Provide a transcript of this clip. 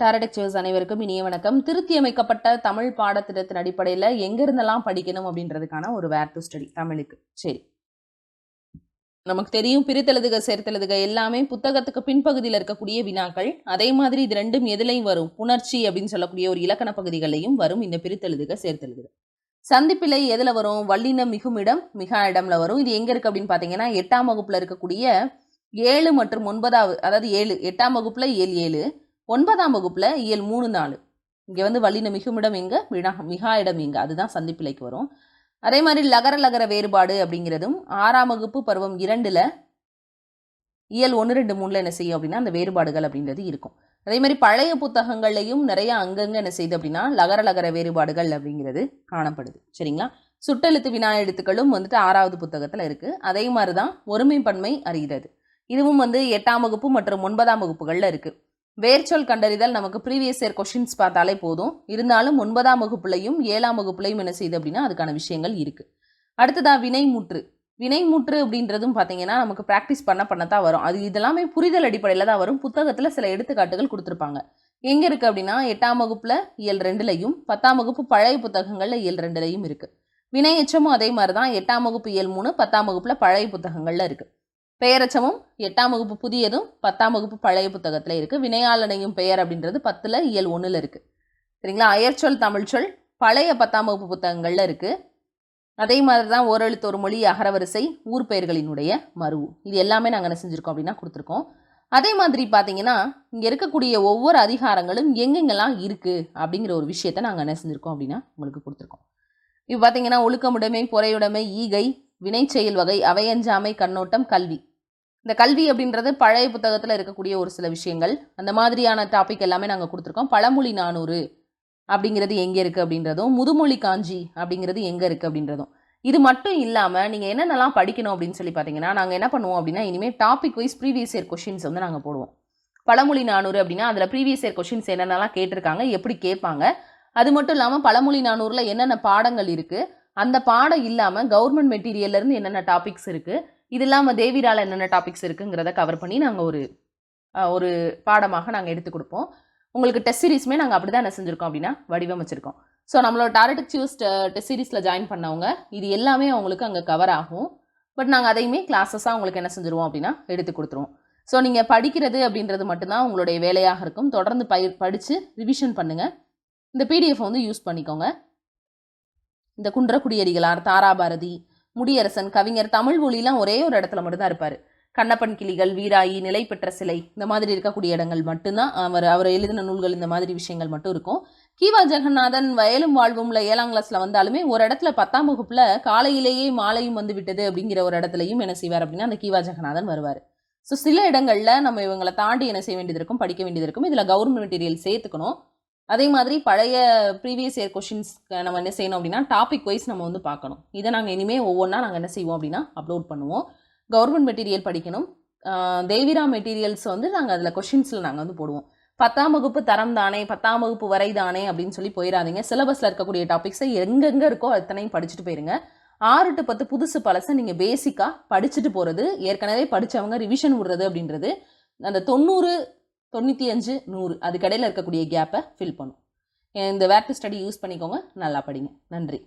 டாரடெக்சர்ஸ் அனைவருக்கும் இனிய வணக்கம். திருத்தி அமைக்கப்பட்ட தமிழ் பாடத்திட்டத்தின் அடிப்படையில் எங்கிருந்தெல்லாம் படிக்கணும் அப்படின்றதுக்கான ஒரு வேர் டு ஸ்டடி தமிழுக்கு. சரி. நமக்கு தெரியும் பிரித்தெழுதுக சேர்த்தெழுதுக எல்லாமே புத்தகத்துக்கு பின்பகுதியில் இருக்கக்கூடிய வினாக்கள். அதே மாதிரி இது ரெண்டும் எதுலையும் வரும். புணர்ச்சி அப்படின்னு சொல்லக்கூடிய ஒரு இலக்கண பகுதிகளையும் வரும். இந்த பிரித்தெழுதுக சேர்த்தெழுதுக சந்திப்பிலை எதில் வரும்? வல்லினம் மிகுமிடம் மிகா இடம்ல வரும். இது எங்க இருக்கு அப்படின்னு பாத்தீங்கன்னா எட்டாம் வகுப்புல இருக்கக்கூடிய ஏழு மற்றும் ஒன்பதாவது அதாவது ஏழு எட்டாம் வகுப்புல ஏழு ஏழு. ஒன்பதாம் வகுப்பில் இயல் மூணு நாலு. இங்கே வந்து வல்லின மிகுமிடம் இங்கே வினா மிகா இடம் இங்கே அதுதான் சந்திப்பிலைக்கு வரும். அதே மாதிரி லகர லகர வேறுபாடு அப்படிங்கிறதும் ஆறாம் வகுப்பு பருவம் இரண்டில் இயல் ஒன்று ரெண்டு மூணில் என்ன செய்யும் அப்படின்னா அந்த வேறுபாடுகள் அப்படின்றது இருக்கும். அதே மாதிரி பழைய புத்தகங்கள்லையும் நிறைய அங்கங்கே என்ன செய்யுது அப்படின்னா லகர லகர வேறுபாடுகள் அப்படிங்கிறது காணப்படுது. சரிங்களா? சுட்டெழுத்து வினா எழுத்துக்களும் வந்துட்டு ஆறாவது புத்தகத்தில் இருக்குது அதே மாதிரி தான் ஒருமைப்பன்மை அறிகிறது. இதுவும் வந்து எட்டாம் வகுப்பு மற்றும் ஒன்பதாம் வகுப்புகளில் இருக்குது வேர்ச்சொல் கண்டறிதல் நமக்கு ப்ரீவியஸ் இயர் கொஷின்ஸ் பார்த்தாலே போதும். இருந்தாலும் ஒன்பதாம் வகுப்புலையும் ஏழாம் வகுப்புலையும் என்ன செய்யுது அப்படின்னா அதுக்கான விஷயங்கள் இருக்குது அடுத்ததாக வினைமுற்று வினைமுற்று அப்படின்றதும் பார்த்தீங்கன்னா நமக்கு ப்ராக்டிஸ் பண்ண பண்ணத்தான் வரும். அது இதெல்லாமே புரிதல் அடிப்படையில் தான் வரும். புத்தகத்தில் சில எடுத்துக்காட்டுகள் கொடுத்துருப்பாங்க. எங்கே இருக்குது அப்படின்னா எட்டாம் வகுப்பில் இயல் ரெண்டுலையும் பத்தாம் வகுப்பு பழைய புத்தகங்களில் இயல் ரெண்டுலையும் இருக்குது வினையச்சமும் அதே மாதிரி தான் எட்டாம் வகுப்பு இயல் மூணு பத்தாம் வகுப்பில் பழைய புத்தகங்களில் இருக்குது பெயரச்சமும் எட்டாம் வகுப்பு புதியதும் பத்தாம் வகுப்பு பழைய புத்தகத்தில் இருக்குது வினையாளனையும் பெயர் அப்படின்றது பத்தில் இயல் ஒன்றில் இருக்குது சரிங்களா? அயற்சொல் தமிழ்ச்சொல் பழைய பத்தாம் வகுப்பு புத்தகங்களில் இருக்குது அதே மாதிரி தான் ஓரெழுத்து ஒரு மொழி அகரவரிசை ஊர் பெயர்களினுடைய மருவு இது எல்லாமே நாங்கள் என்ன செஞ்சுருக்கோம் அப்படின்னா கொடுத்துருக்கோம். அதே மாதிரி பார்த்தீங்கன்னா இங்கே இருக்கக்கூடிய ஒவ்வொரு அதிகாரங்களும் எங்கெங்கெல்லாம் இருக்குது அப்படிங்கிற ஒரு விஷயத்தை நாங்கள் என்ன செஞ்சுருக்கோம் அப்படின்னா உங்களுக்கு கொடுத்துருக்கோம். இப்போ பார்த்தீங்கன்னா ஒழுக்கமுடைமை பொறையுடைமை ஈகை வினைச்செயல் வகை அவையஞ்சாமை கண்ணோட்டம் கல்வி. இந்த கல்வி அப்படின்றது பழைய புத்தகத்தில் இருக்கக்கூடிய ஒரு சில விஷயங்கள். அந்த மாதிரியான டாபிக் எல்லாமே நாங்கள் கொடுத்துருக்கோம். பழமொழி நானூறு அப்படிங்கிறது எங்கே இருக்குது அப்படின்றதும் முதுமொழி காஞ்சி அப்படிங்கிறது எங்கே இருக்குது அப்படின்றதும். இது மட்டும் இல்லாமல் நீங்கள் என்னென்னலாம் படிக்கணும் அப்படின்னு சொல்லி பார்த்தீங்கன்னா நாங்கள் என்ன பண்ணுவோம் அப்படின்னா இனிமேல் topic wise previous year questions வந்து நாங்கள் போடுவோம். பழமொழி நானூறு அப்படின்னா அதில் ப்ரீவியஸ் இயர் கொஷின்ஸ் என்னென்னலாம் கேட்டிருக்காங்க எப்படி கேட்பாங்க. அது மட்டும் இல்லாமல் பழமொழி நானூறில் என்னென்ன பாடங்கள் இருக்குது அந்த பாடம் இல்லாமல் கவர்மெண்ட் மெட்டீரியல்லேருந்து என்னென்ன டாபிக்ஸ் இருக்குது இது இல்லாமல் தேவிரால என்னென்ன டாபிக்ஸ் இருக்குங்கிறத கவர் பண்ணி நாங்கள் ஒரு ஒரு பாடமாக நாங்கள் எடுத்து கொடுப்போம். உங்களுக்கு டெஸ்ட் சீரிஸுமே நாங்கள் அப்படி தான் என்ன செஞ்சுருக்கோம் அப்படின்னா வடிவமைச்சிருக்கோம். ஸோ நம்மளோட டாரட்டிக் சூஸ் டெஸ்ட் சீரிஸில் ஜாயின் பண்ணவங்க இது எல்லாமே அவங்களுக்கு அங்கே கவர் ஆகும். பட் நாங்கள் அதையுமே கிளாஸஸாக உங்களுக்கு என்ன செஞ்சுருவோம் அப்படின்னா எடுத்து கொடுத்துருவோம். ஸோ நீங்கள் படிக்கிறது அப்படின்றது மட்டும்தான் உங்களுடைய வேலையாக இருக்கும். தொடர்ந்து பயிர் படித்து ரிவிஷன் பண்ணுங்கள் இந்த பிடிஎஃப் வந்து யூஸ் பண்ணிக்கோங்க. இந்த குன்றக்குடியடிகளார் தாராபாரதி முடியரசன் கவிஞர் தமிழ் மொழிலாம் ஒரே ஒரு இடத்துல மட்டும்தான் இருப்பார். கண்ணப்பன் கிளிகள் வீராயி நிலை பெற்ற சிலை இந்த மாதிரி இருக்கக்கூடிய இடங்கள் மட்டும்தான் அவர் அவர் எழுதின நூல்கள் இந்த மாதிரி விஷயங்கள் மட்டும் இருக்கும். கீவா ஜெகநாதன் வயலும் வாழ்வும்ல ஏழாம் கிளாஸில் வந்தாலுமே ஒரு இடத்துல பத்தாம் வகுப்பில் காலையிலேயே மாலையும் வந்து விட்டது அப்படிங்கிற ஒரு இடத்துலையும் என்ன செய்வார் அப்படின்னா அந்த கீவா ஜெகநாதன் வருவார். ஸோ சில இடங்களில் நம்ம இவங்களை தாண்டி என்ன செய்ய வேண்டியது இருக்கும் படிக்க வேண்டியது இருக்கும். இதில் கவர்மெண்ட் மெட்டீரியல் சேர்த்துக்கணும். அதே மாதிரி பழைய ப்ரீவியஸ் இயர் கொஷின்ஸ் நம்ம என்ன செய்யணும் அப்படின்னா டாபிக் வைஸ் நம்ம வந்து பார்க்கணும். இதை நாங்கள் இனிமேல் ஒவ்வொன்றா நாங்கள் என்ன செய்வோம் அப்படின்னா அப்லோட் பண்ணுவோம். கவர்மெண்ட் மெட்டீரியல் படிக்கணும். தேவிரா மெட்டீரியல்ஸ் வந்து நாங்கள் அதில் கொஷின்ஸில் நாங்கள் வந்து போடுவோம். பத்தாம் வகுப்பு தரம் தானே பத்தாம் வகுப்பு வரை தானே அப்படின்னு சொல்லி போயிடாதீங்க சிலபஸில் இருக்கக்கூடிய டாபிக்ஸை எங்கெங்கே இருக்கோ அத்தனையும் படிச்சுட்டு போயிருங்க. ஆறு டு பத்து புதுசு பழசை நீங்கள் பேசிக்காக படிச்சுட்டு போகிறது ஏற்கனவே படித்தவங்க ரிவிஷன் விடுறது அப்படின்றது. அந்த தொண்ணூறு தொண்ணூற்றி அஞ்சு நூறு. அதுக்கடையில் இருக்கக்கூடிய கேப்பை ஃபில் பண்ணும். இந்த வேர் டு ஸ்டடி யூஸ் பண்ணிக்கோங்க. நல்லா படிங்க. நன்றி.